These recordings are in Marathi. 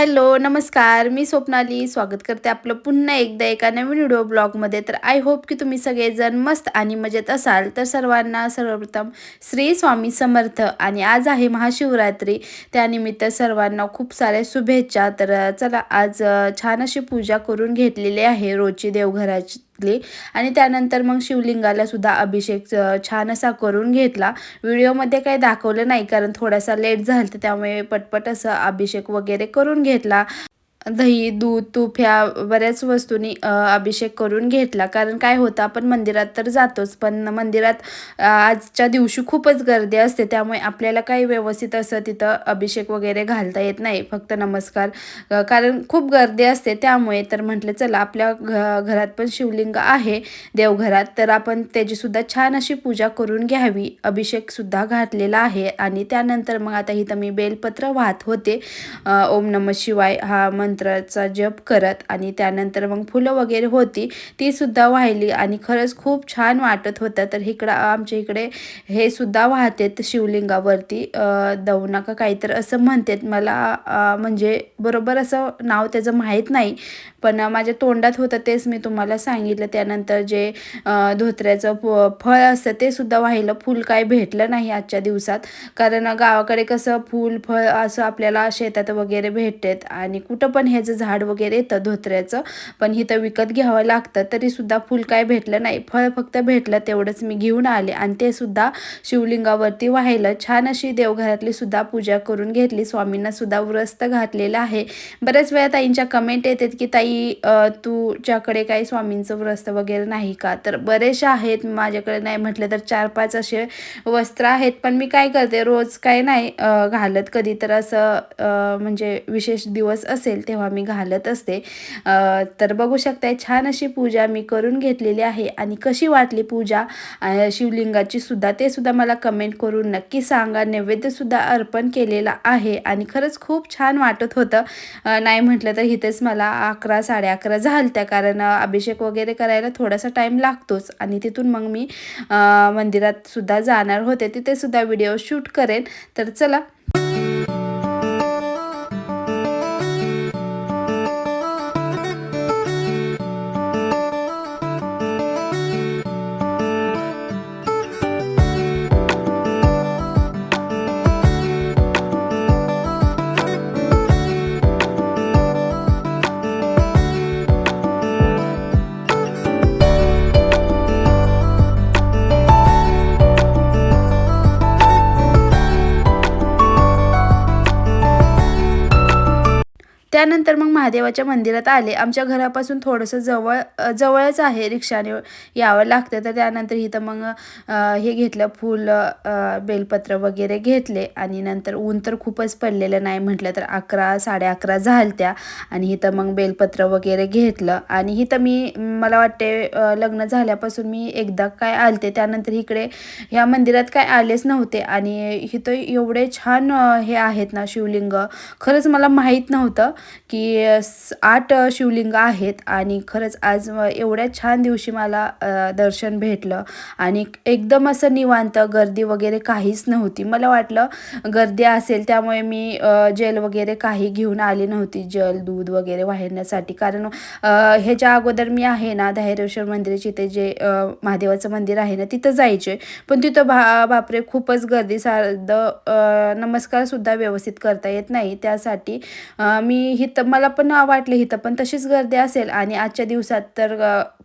हॅलो नमस्कार. मी स्वप्नाली. स्वागत करते आपलं पुन्हा एकदा एका नवीन व्हिडिओ ब्लॉगमध्ये. तर आय होप की तुम्ही सगळेजण मस्त आणि मजेत असाल. तर सर्वांना सर्वप्रथम श्री स्वामी समर्थ आणि आज आहे महाशिवरात्री. त्यानिमित्त सर्वांना खूप साऱ्या शुभेच्छा. तर चला आज छान अशी पूजा करून घेतलेली आहे रोजची देवघराची. आणि त्यानंतर मग शिवलिंगाला सुद्धा अभिषेक छान असा करून घेतला. व्हिडिओमध्ये काही दाखवलं नाही कारण थोडासा लेट झालं त्यामुळे पटपट असं अभिषेक वगैरे करून घेतला. दही दूध तूप ह्या बऱ्याच वस्तूंनी अभिषेक करून घेतला. कारण काय होतं आपण मंदिरात तर जातोच पण मंदिरात आजच्या दिवशी खूपच गर्दी असते. त्यामुळे आपल्याला काही व्यवस्थित असं तिथं अभिषेक वगैरे घालता येत नाही. फक्त नमस्कार कारण खूप गर्दी असते. त्यामुळे तर म्हटलं चला आपल्या घ घरात पण शिवलिंग आहे देवघरात. तर आपण त्याचीसुद्धा छान अशी पूजा करून घ्यावी. अभिषेकसुद्धा घातलेला आहे. आणि त्यानंतर मग आता इथं मी बेलपत्र वाहत होते. ओम नम शिवाय. हा मंत्राचा जप करत आणि त्यानंतर मग फुलं वगैरे होती ती सुद्धा वाहिली. आणि खरंच खूप छान वाटत होतं. तर इकडं आमच्या इकडे हे सुद्धा वाहतेत शिवलिंगावरती. दऊ नका काहीतर असं म्हणतात. मला म्हणजे बरोबर असं नाव त्याचं माहीत नाही. पण माझ्या तोंडात होतं तेच मी तुम्हाला सांगितलं. त्यानंतर जे धोत्र्याचं फळ असतं ते सुद्धा वाहिलं. फूल काय भेटलं नाही आजच्या दिवसात. कारण गावाकडे कसं फूल फळ असं आपल्याला शेतात वगैरे भेटतात. आणि कुठं पण पण ह्याचं झाड वगैरे येतं धोत्र्याचं. पण इथं विकत घ्यावं लागतं तरीसुद्धा फुल काय भेटलं नाही. फळ फक्त भेटलं तेवढंच मी घेऊन आले. आणि ते सुद्धा शिवलिंगावरती वाहिलं. छान अशी देवघरातली सुद्धा पूजा करून घेतली. स्वामींना सुद्धा व्रस्त घातलेलं आहे. बऱ्याच वेळा ताईंच्या कमेंट येतात की ताई ताई तुझ्याकडे काही स्वामींचं व्रस्त वगैरे नाही का? तर बरेचसे आहेत. माझ्याकडे नाही म्हटलं तर चार पाच असे वस्त्र आहेत. पण मी काय करते? रोज काय नाही घालत. कधी तर असं म्हणजे विशेष दिवस असेल तेव्हा मी घालत असते. तर बघू शकताय छान अशी पूजा मी करून घेतलेली आहे आणि कशी वाटली पूजा? शिवलिंगाची सुद्धा ते सुद्धा मला कमेंट करून नक्की सांगा. नैवेद्यसुद्धा अर्पण केलेला आहे आणि खरंच खूप छान वाटत होतं. नाही म्हटलं तर इथेच मला अकरा साडे अकरा झालत्या कारण अभिषेक वगैरे करायला थोडासा टाईम लागतोच आणि तिथून मग मी मंदिरात सुद्धा जाणार होते. तिथे सुद्धा व्हिडिओ शूट करेन. तर चला त्यानंतर मग महादेवाच्या मंदिरात आले. आमच्या घरापासून थोडंसं जवळ जवळच आहे रिक्षाने यावं लागतं. तर त्यानंतर इथं मग हे घेतलं फूल बेलपत्र वगैरे घेतले. आणि नंतर ऊन तर खूपच पडलेलं नाही म्हटलं तर अकरा साडे अकरा झालत्या. आणि इथं मग बेलपत्र वगैरे घेतलं. आणि इथं मी मला वाटते लग्न झाल्यापासून मी एकदा काय आलते त्यानंतर इकडे ह्या मंदिरात काय आलेच नव्हते. आणि इथं एवढे छान हे आहेत ना शिवलिंग. खरंच मला माहीत नव्हतं. की आठ शिवलिंग आहेत आणि खरंच आज एवढ्या छान दिवशी मला दर्शन भेटलं. आणि एकदम असं निवांत गर्दी वगैरे काहीच नव्हती. मला वाटलं गर्दी असेल त्यामुळे मी जेल वगैरे काही घेऊन आली नव्हती. जल दूध वगैरे वाहिण्यासाठी कारण ह्याच्या अगोदर मी आहे ना धायरेश्वर मंदिराची ते जे महादेवाचं मंदिर आहे ना तिथं जायचे. पण तिथं भा बापरे खूपच गर्दी साधं नमस्कारसुद्धा व्यवस्थित करता येत नाही. त्यासाठी मी हिथं मला पण वाटलं हिथं पण तशीच गर्दी असेल. आणि आजच्या दिवसात तर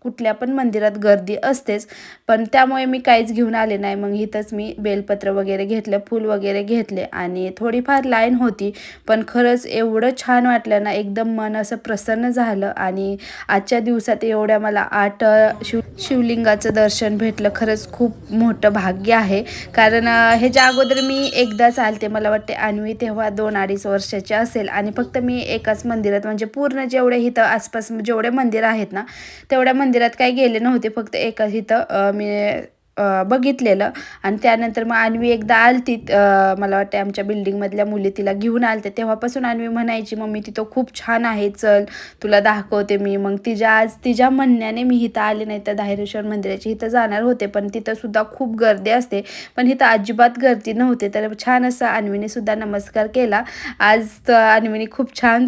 कुठल्या पण मंदिरात गर्दी असतेच पण त्यामुळे मी काहीच घेऊन आले नाही. मग इथंच मी बेलपत्र वगैरे घेतलं फूल वगैरे घेतले आणि थोडीफार लाईन होती. पण खरंच एवढं छान वाटलं ना एकदम मन असं प्रसन्न झालं आणि आजच्या दिवसात एवढ्या मला आठ शिव शिवलिंगाचं दर्शन भेटलं. खरंच खूप मोठं भाग्य आहे. कारण ह्याच्या अगोदर मी एकदाच आलते मला वाटते अन्वी तेव्हा दोन अडीच वर्षाचे असेल आणि फक्त मी एकाच मंदिरात म्हणजे पूर्ण जेवढे इथं आसपास जेवढे मंदिर आहेत ना तेवढ्या मंदिर मंदिरात काही गेले नव्हते फक्त एकाच इथं मी बघितलेलं. आणि त्यानंतर मग आणवी एकदा आलती मला वाटते आमच्या बिल्डिंगमधल्या मुली तिला घेऊन आलते तेव्हापासून आणवी म्हणायची मम्मी तिथं खूप छान आहे चल तुला दाखवते मी. मग तिच्या आज तिच्या म्हणण्याने मी इथं आले नाही तर धायरेश्वर मंदिराची इथं जाणार होते. पण तिथंसुद्धा खूप गर्दी असते. पण इथं अजिबात गर्दी नव्हते. तर छान असं अन्वीने सुद्धा नमस्कार केला. आज अन्वीने खूप छान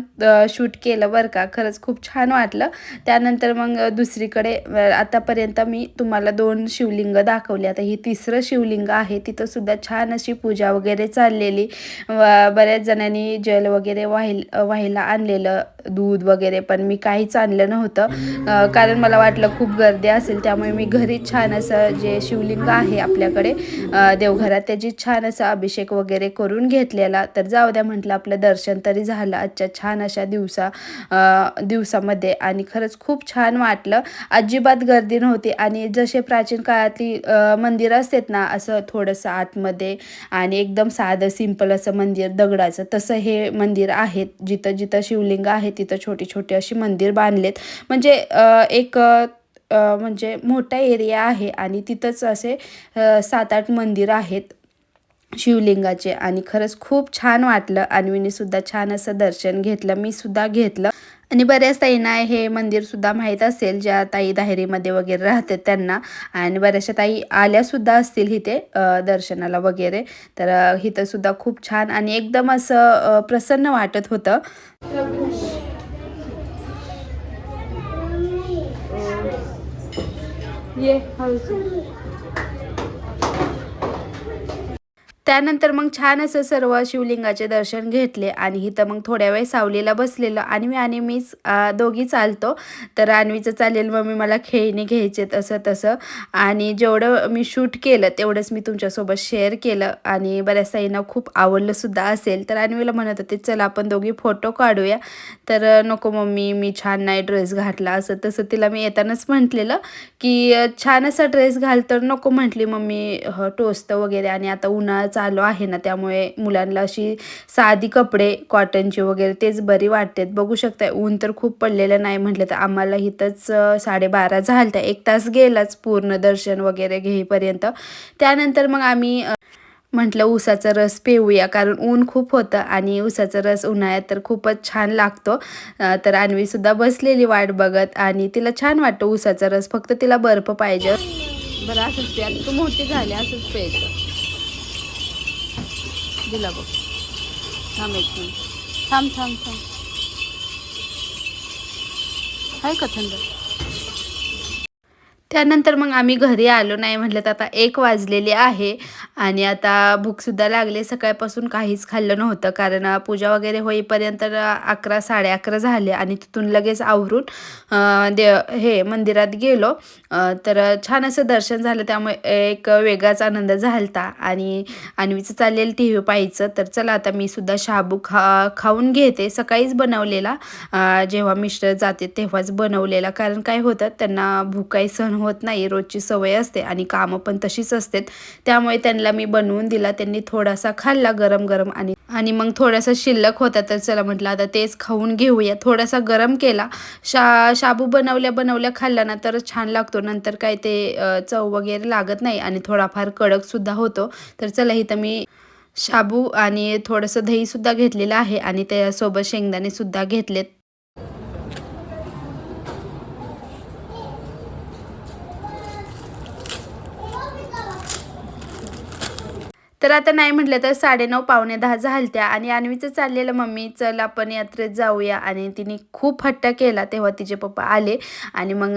शूट केलं बरं का. खरंच खूप छान वाटलं. त्यानंतर मग दुसरीकडे आतापर्यंत मी तुम्हाला दोन शिवलिंग दाखवली. आता ही तिसरं शिवलिंग आहे. तिथं सुद्धा छान अशी पूजा वगैरे चाललेली. व बऱ्याच जणांनी जल वगैरे वाहिल व्हायला आणलेलं दूध वगैरे पण मी काहीच आणलं नव्हतं. कारण मला वाटलं खूप गर्दी असेल त्यामुळे मी घरी छान असं जे शिवलिंग आहे आपल्याकडे देवघरात त्याची छान असा अभिषेक वगैरे करून घेतलेला. तर जाऊ द्या म्हटलं आपलं दर्शन तरी झालं. आजच्या छान अशा दिवसा दिवसामध्ये. आणि खरंच खूप छान वाटलं. अजिबात गर्दी नव्हती. आणि जसे प्राचीन काळातली मंदिर असतात ना असं थोडंसं आतमध्ये आणि एकदम साधं सिंपल असं मंदिर दगडाचं तसं हे मंदिर आहे जिथं जिथं शिवलिंग आहे तिथं छोटी छोटी अशी मंदिर बांधलेत. म्हणजे एक म्हणजे मोठा एरिया आहे आणि तिथंच असे सात आठ मंदिर आहेत शिवलिंगाचे. आणि खरंच खूप छान वाटलं. अन्वीने सुद्धा छान असं दर्शन घेतलं. मी सुद्धा घेतलं. आणि बऱ्याच ताईंना हे मंदिरसुद्धा माहीत असेल ज्या ताई दाहेरीमध्ये वगैरे राहतात त्यांना. आणि बऱ्याचशा ताई आल्यासुद्धा असतील इथे दर्शनाला वगैरे. तर अ, इथं सुद्धा खूप छान आणि एकदम असं प्रसन्न वाटत होतं. ये त्यानंतर मग छान असं सर्व शिवलिंगाचे दर्शन घेतले आणि इथं मग थोड्या वेळ सावलीला बसलेलं. आणि मी आणि मीच दोघी चालतो. तर अन्वीचं चालेल मग मी मला खेळणी घ्यायचे तसं तसं. आणि जेवढं मी शूट केलं तेवढंच मी तुमच्यासोबत शेअर केलं. आणि बऱ्याच ताईंना खूप आवडलंसुद्धा असेल. तर अन्वीला म्हणत होते चल आपण दोघी फोटो काढूया. तर नको मम्मी मी छान नाही ड्रेस घातला. असं तसं तिला मी येतानाच म्हटलेलं की छान असा ड्रेस घाल तर नको म्हटली मम्मी टोचतं वगैरे. आणि आता उन्हाळा चालू आहे ना त्यामुळे मुलांना अशी साधी कपडे कॉटनची वगैरे तेच बरी वाटतात. बघू शकताय ऊन तर खूप पडलेलं नाही म्हटलं तर आम्हाला इथंच साडेबारा साडेबारा झालत्या एक तास गेलाच पूर्ण दर्शन वगैरे घेईपर्यंत. त्यानंतर मग आम्ही म्हटलं ऊसाचा रस पिऊया कारण ऊन खूप होतं आणि ऊसाचा रस उन्हाळ्यात तर खूपच छान लागतो. तर अन्वीसुद्धा बसलेली वाट बघत आणि तिला छान वाटतं ऊसाचा रस. फक्त तिला बर्फ पाहिजे. बरं असंच पे तू मोठी झाली असंच प्यायचं. दिला बघ. थांब एक मिनिट. थांब थांब थांब. आहे का थंड त्यानंतर मग आम्ही घरी आलो नाही म्हटलं तर आता एक वाजलेली आहे. आणि आता भूकसुद्धा लागली सकाळपासून काहीच खाल्लं नव्हतं. कारण पूजा वगैरे होईपर्यंत अकरा साडे अकरा झाले आणि तिथून लगेच आवरून दे हे मंदिरात गेलो. तर छान असं दर्शन झालं. त्यामुळे एक वेगळाच आनंद झालता. आणि अन्वीचं चाललेलं टी व्ही पाहायचं. तर चला आता मी सुद्धा शाबू खा खाऊन घेते. सकाळीच बनवलेला. जेव्हा मिस्टर जाते तेव्हाच बनवलेला. कारण काय होतं त्यांना भूक काही सहन होत नाही. रोजची सवय असते आणि कामं पण तशीच असतात. त्यामुळे त्यांना मी बनवून दिला. त्यांनी थोडासा खाल्ला गरम गरम आणि आणि मग थोडासा शिल्लक होता. तर चला म्हटलं आता तेच खाऊन घेऊया. थोडासा गरम केला. शा शाबू बनवल्या बनवल्या खाल्ला ना तर छान लागतो. नंतर काय ते चव वगैरे लागत नाही आणि थोडाफार कडकसुद्धा होतो. तर चला इथं मी शाबू आणि थोडंसं दहीसुद्धा घेतलेलं आहे आणि त्यासोबत शेंगदाणेसुद्धा घेतलेत. आता नाही म्हटलं तर साडेनऊ पावणे दहा झालत्या आणि आणवीचं चाललेलं मम्मी चल आपण यात्रेत जाऊया. आणि तिने खूप हट्ट केला तेव्हा तिचे पप्पा आले. आणि मग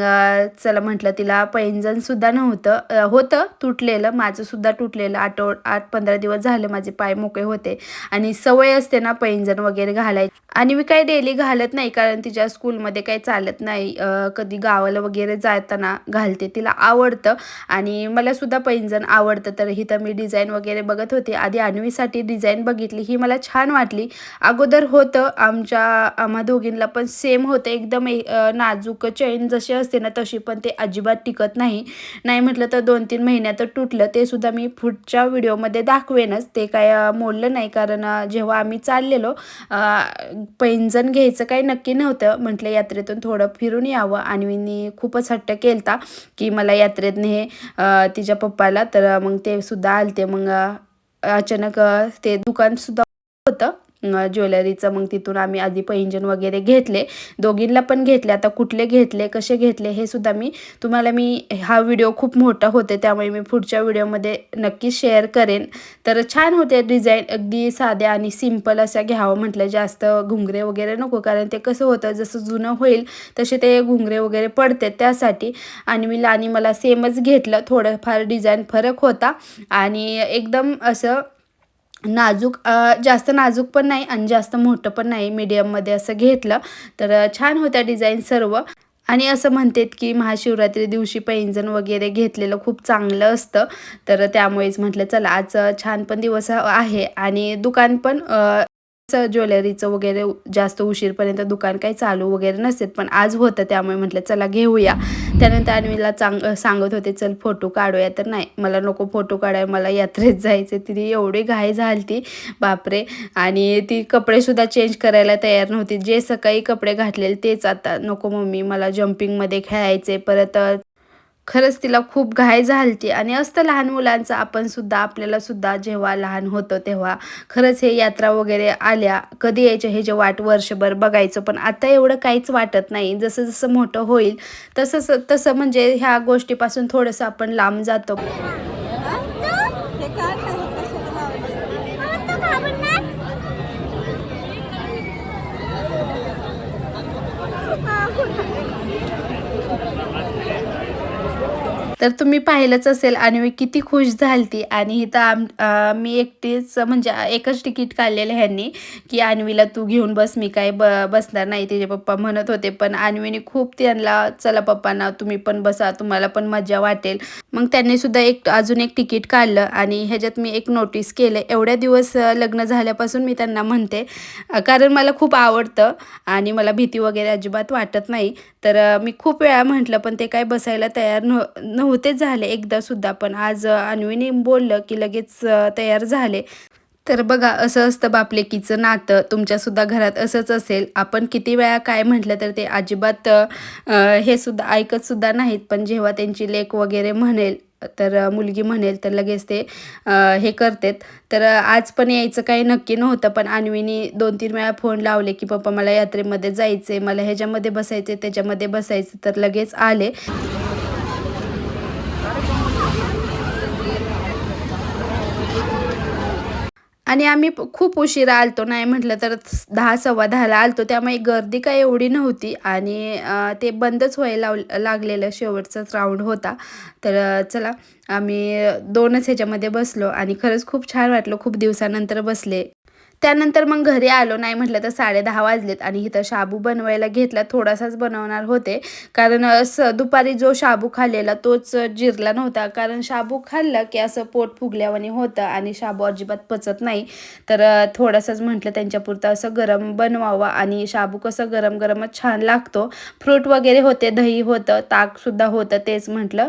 चला म्हटलं तिला पैंजणसुद्धा नव्हतं होतं तुटलेलं. माझं सुद्धा तुटलेलं. आठव आठ पंधरा दिवस झाले माझे पाय मोकळे होते. आणि सवय असते ना पैंजण वगैरे घालायची. आणि मी काही डेली घालत नाही कारण तिच्या स्कूलमध्ये काही चालत नाही. कधी गावाला वगैरे जाताना घालते. तिला आवडतं. आणि मला सुद्धा पैंजण आवडतं. तर इथं मी डिझाईन वगैरे बघत करत होते. आधी अन्वीसाठी डिझाईन बघितली. ही मला छान वाटली. अगोदर होतं. आमच्या आम्हा दोघींना पण सेम होतं. एकदम ए- नाजूक चैन जशी असते ना तशी पण ते अजिबात टिकत नाही. नाही म्हटलं तर दोन तीन महिन्यात तुटलं. ते सुद्धा मी पुढच्या व्हिडिओमध्ये दाखवेनच. ते काय मोडलं नाही. कारण जेव्हा आम्ही चाललेलो पैंजण घ्यायचं काही नक्की नव्हतं. म्हटलं यात्रेतून थोडं फिरून यावं. आणि खूपच हट्ट केलता की मला यात्रेत हे तिच्या पप्पाला. तर मग ते सुद्धा आलते. मग अचानक ते दुकान सुद्धा होतं. ज्वेलरीचं मग तिथून आम्ही आधी पैंजण वगैरे घेतले. दोघींना पण घेतले. आता कुठले घेतले कसे घेतले हे सुद्धा मी तुम्हाला मी हा व्हिडिओ खूप मोठा होते त्यामुळे मी पुढच्या व्हिडिओमध्ये नक्की शेअर करेन. तर छान होते डिझाईन अगदी साध्या आणि सिंपल अशा घ्यावं म्हटलं. जास्त घुंगरे वगैरे नको कारण ते कसं होतं जसं जुनं होईल तसे ते घुंगरे वगैरे पडते त्यासाठी. आणि मी आणि मला सेमच घेतलं. थोडंफार डिझाईन फरक होता. आणि एकदम असं नाजूक जास्त नाजूक पण नाही आणि जास्त मोठं पण नाही मीडियममध्ये असं घेतलं. तर छान होत्या डिझाईन सर्व. आणि असं म्हणतात की महाशिवरात्री दिवशी पैंजण वगैरे घेतलेलं खूप चांगलं असतं. तर त्यामुळेच म्हटलं चला आज छान पण दिवस आहे आणि दुकान पण ज्वेलरीचं वगैरे जास्त उशीरपर्यंत दुकान काही चालू वगैरे नसते पण आज होतं त्यामुळे म्हटलं चला घेऊया. त्यानंतर अन्वीला चांग सांगत होते चल फोटो काढूया. तर नाही मला नको फोटो काढाय मला यात्रेत जायचं तिने एवढी घाई झाली ती बापरे. आणि ती कपडेसुद्धा चेंज करायला तयार नव्हती. जे सकाळी कपडे घातलेले तेच आता नको मम्मी मला जम्पिंगमध्ये खेळायचे परत खरंच तिला खूप घाय झालती. आणि असतं लहान मुलांचं आपण सुद्धा आपल्याला सुद्धा जेव्हा लहान होतो तेव्हा खरंच हे यात्रा वगैरे आल्या कधी यायच्या हे जे वाट वर्षभर बघायचं पण आता एवढं काहीच वाटत नाही. जसं जसं मोठं होईल तसं तसं म्हणजे ह्या गोष्टीपासून थोडंसं आपण लांब जातो. तर तुम्ही पाहिलंच असेल. आणि मी किती खुश झालती. आणि इथं आम मी एकटीच म्हणजे एकच तिकीट काढलेलं ह्यांनी की आणवीला तू घेऊन बस मी काय ब बसणार नाही तिचे पप्पा म्हणत होते. पण आणवीने खूप त्यांना चला पप्पांना तुम्ही पण बसा तुम्हाला पण मजा वाटेल. मग त्यांनी सुद्धा एक अजून एक तिकीट काढलं. आणि ह्याच्यात मी एक नोटीस केलं. एवढ्या दिवस लग्न झाल्यापासून मी त्यांना म्हणते कारण मला खूप आवडतं. आणि मला भीती वगैरे अजिबात वाटत नाही. तर मी खूप वेळा म्हटलं पण ते काय बसायला तयार नव्ह नव्हतेच झाले एकदा सुद्धा पण आज अन्वीने बोललं की लगेच तयार झाले. तर बघा असं असतं बापलेकीचं नातं. तुमच्यासुद्धा घरात असंच असेल. आपण किती वेळा काय म्हटलं तर ते अजिबात हे सुद्धा ऐकतसुद्धा नाहीत. पण जेव्हा त्यांची लेक वगैरे म्हणेल तर मुलगी म्हणेल तर लगेच ते हे करतात. तर आज पण यायचं काही नक्की नव्हतं पण अन्वीनी दोन तीन वेळा फोन लावले की पप्पा मला यात्रेमध्ये जायचे मला ह्याच्यामध्ये बसायचे त्याच्यामध्ये बसायचं तर लगेच आले. आणि आम्ही खूप उशिरा आलतो नाही म्हटलं तर दहा सव्वा दहाला आलतो. त्यामुळे गर्दी काय एवढी नव्हती आणि ते बंदच व्हायला लाव लागलेलं शेवटचाच राऊंड होता. तर चला आम्ही दोनच ह्याच्यामध्ये बसलो आणि खरंच खूप छान वाटलं. खूप दिवसानंतर बसले. त्यानंतर मग घरी आलो. नाही म्हटलं तर साडे दहा वाजलेत आणि इथं शाबू बनवायला घेतला. थोडासाच बनवणार होते. कारण स दुपारी जो शाबू खाल्लेला तोच जिरला नव्हता. कारण शाबू खाल्लं की असं पोट फुगल्यावानी होतं आणि शाबू अजिबात पचत नाही. तर थोडासाच म्हटलं त्यांच्यापुरतं असं गरम बनवावं आणि शाबू कसं गरम गरमच छान लागतो. फ्रूट वगैरे होते दही होतं ताकसुद्धा होतं तेच म्हटलं.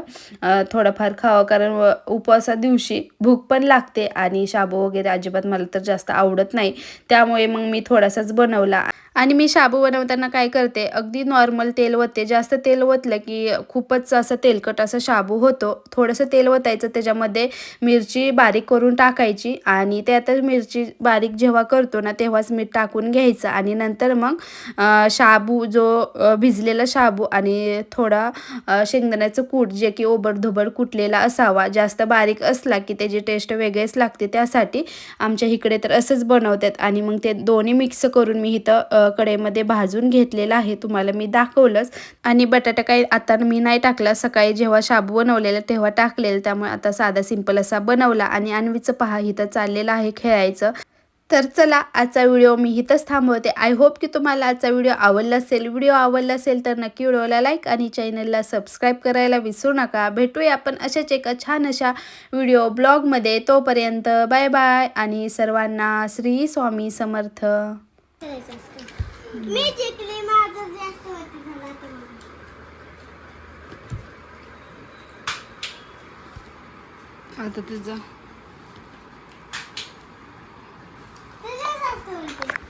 थोडंफार खावं कारण व- उपवासा दिवशी भूक पण लागते आणि शाबू वगैरे अजिबात मला तर जास्त आवडत नाही. नाही. त्यामुळे मग मी थोडासाच बनवला. आणि मी शाबू बनवताना काय करते अगदी नॉर्मल तेल ओतते. जास्त तेल ओतलं की खूपच असं तेलकट असं शाबू होतो. थोडंसं तेल वतायचं त्याच्यामध्ये मिरची बारीक करून टाकायची आणि त्यातच मिरची बारीक जेव्हा करतो ना तेव्हाच मीठ टाकून घ्यायचं आणि नंतर मग शाबू जो भिजलेला शाबू आणि थोडा शेंगदाण्याचं कूट जे की ओबडधोबड कुटलेला असावा जास्त बारीक असला की त्याची टेस्ट वेगळीच लागते. त्यासाठी आमच्या इकडे तर असंच बनवतात आणि मग ते दोन्ही मिक्स करून मी इथं कडेमध्ये भाजून घेतलेलं आहे. तुम्हाला मी दाखवलंच. आणि बटाटा काही आता मी नाही टाकला. सकाळी जेव्हा शाबू बनवलेला तेव्हा टाकलेलं. त्यामुळे आता साधा सिंपल असा बनवला. आणि आणवीचं पहा इथं चाललेलं आहे खेळायचं. तर चला आजचा व्हिडिओ मी इथंच थांबवते. आय होप की तुम्हाला आजचा व्हिडिओ आवडला असेल. व्हिडिओ आवडला असेल तर नक्की व्हिडिओला लाईक आणि चॅनलला सबस्क्राईब करायला विसरू नका. भेटूया आपण अशाच एका छान अशा व्हिडिओ ब्लॉगमध्ये. तोपर्यंत बाय बाय. आणि सर्वांना श्री स्वामी समर्थ. करायचं असतं मी जिंकले माझं जास्त होती झाला तर आता तुझं तुझं जास्त होती